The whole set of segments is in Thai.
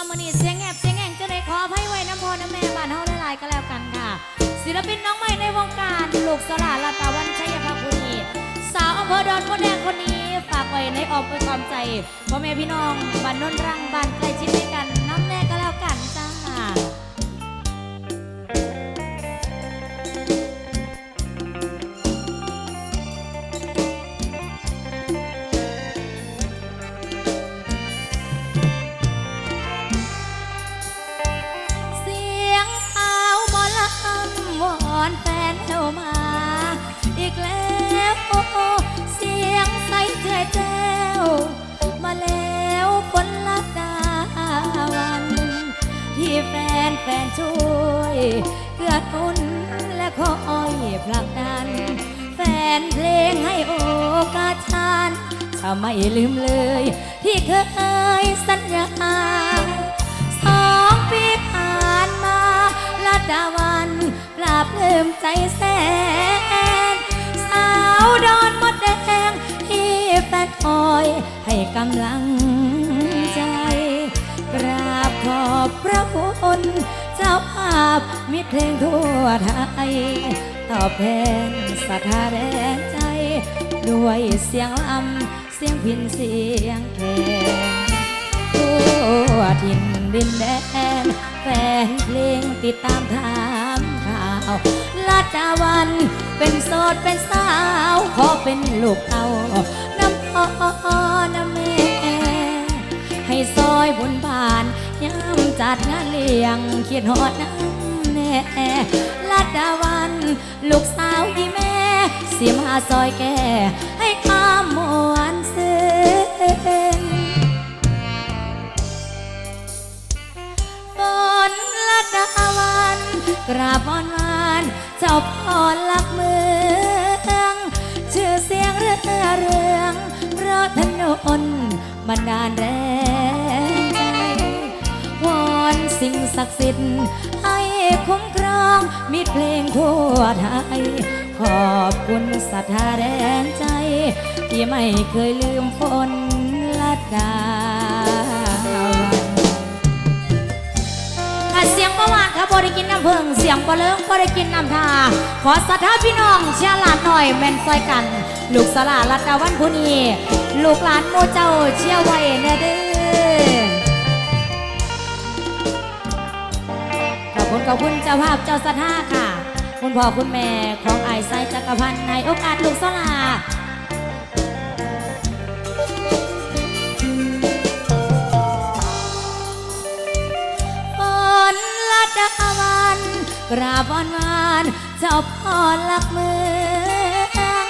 มามือนี้เสียงแงบเสียงแงงจะได้ขอให้ไว้น้ำพอน้ำแม่บ้านเฮาหลายๆก็แล้วกันค่ะ ศิลปินน้องใหม่ในวงการลูกสลาลาตาวันชัยภาคุณีสาวอำเภอดอนมดแดงคนนี้ ฝากไว้ในออกไปความใจพ่อแม่พี่น้องบ้านนนรังบ้านใกล้ชิดด้วยกัน อนแฟนเข้ามา อีกแล้วโอ้เสียงใสเจ้าเจ้ามาแล้วคนละดาวัน ที่แฟนแฟนช่วยเกื้อหนุนและคอยผลักดัน แฟนเพลงให้โอกาสฉันจะไม่ลืมเลย ที่เคยสัญญา ปราบเพิ่มใจแสน สาวดอนมดแดงที่แฟนคอยให้กำลังใจ กราบขอบพระคุณเจ้าภาพมิตรเพลงทั่วไทย ตอบแทนศรัทธาแรงใจ ด้วยเสียงลำเสียงพินเสียงแคนทั่วถิ่นดินแดนแฟนเพลงติดตามถามข่า ลาดดาวัน เป็นโสดเป็นสาว ขอเป็นลูกเอาน้ำพ่อน้ำแม่ ให้ซอยบนบานย้ำจัดงานเลี้ยงเขียนหอดน้ำแน่ลาดาวัน ลูกสาวที่แม่ เสียมาซอยแก่ ให้ข้ามมวนเส้นฝนละดาวันกราบอ้อน จ้าพ่อหลักเมือง ชื่อเสียงเรือเรือง เพราะถนนบันดาลแรงใจวอนสิ่งศักดิ์สิทธิ์ให้คุ้มครองมิตรเพลงทั่วไทย ขอบคุณศรัทธาแรงใจ ที่ไม่เคยลืมฝนละดาวันค่ะเสียงประวัานค่ะบริกินน้ำเพิงเสียงประเลิงบริกินน้ำทา ขอสัทธาพี่น้องเชียร์หลานหน่อยแม่นซอยกัน ลูกสลาลัดดาวันผู้นี้ลูกหลานโมเจ้าเชียร์ไว้แน่เด้อขอบคุณขอบคุณเจ้าภาพเจ้าสัทธาค่ะ คุณพ่อคุณแม่ของไอ้ไซจักรพันธ์ในโอกาสลูกสลา กราบวอนวานเจ้าพ่อหลักเมือง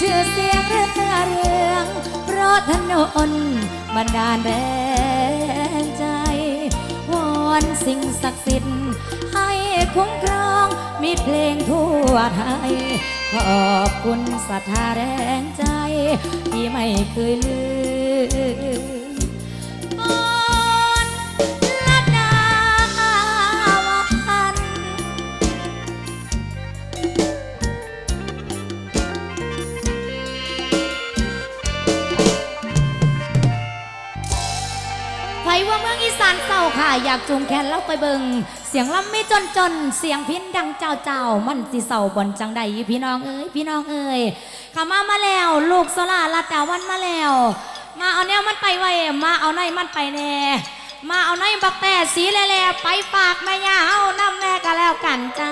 ชื่อเสียงเรือเรืองเพราะถนนบันดาลแรงใจ วอนสิ่งศักดิ์สิทธิ์ ให้คุ้มครองมีเพลงทั่วไทย ขอบคุณศรัทธาแรงใจ ที่ไม่เคยลืม ว่าเมืองอีสานเศร้าค่ะ อยากจูงแขนเล่าไปเบิง เสียงลำไม่จนจน เสียงพินดังเจ้าเจ้ามันสิเศร้าบนจังใดพี่น้องเอ้ยพี่น้องเอ้ยขามามาแล้ว ลูกโซลาลัดดาวันมาแล้ว มาเอาแนวมันไปไว้มาเอาในมันไปแน่มาเอาในบักแต่สีแล่ๆไปฝากแม่ยาเอาน้ำแน่ก็แล้วกันจ้า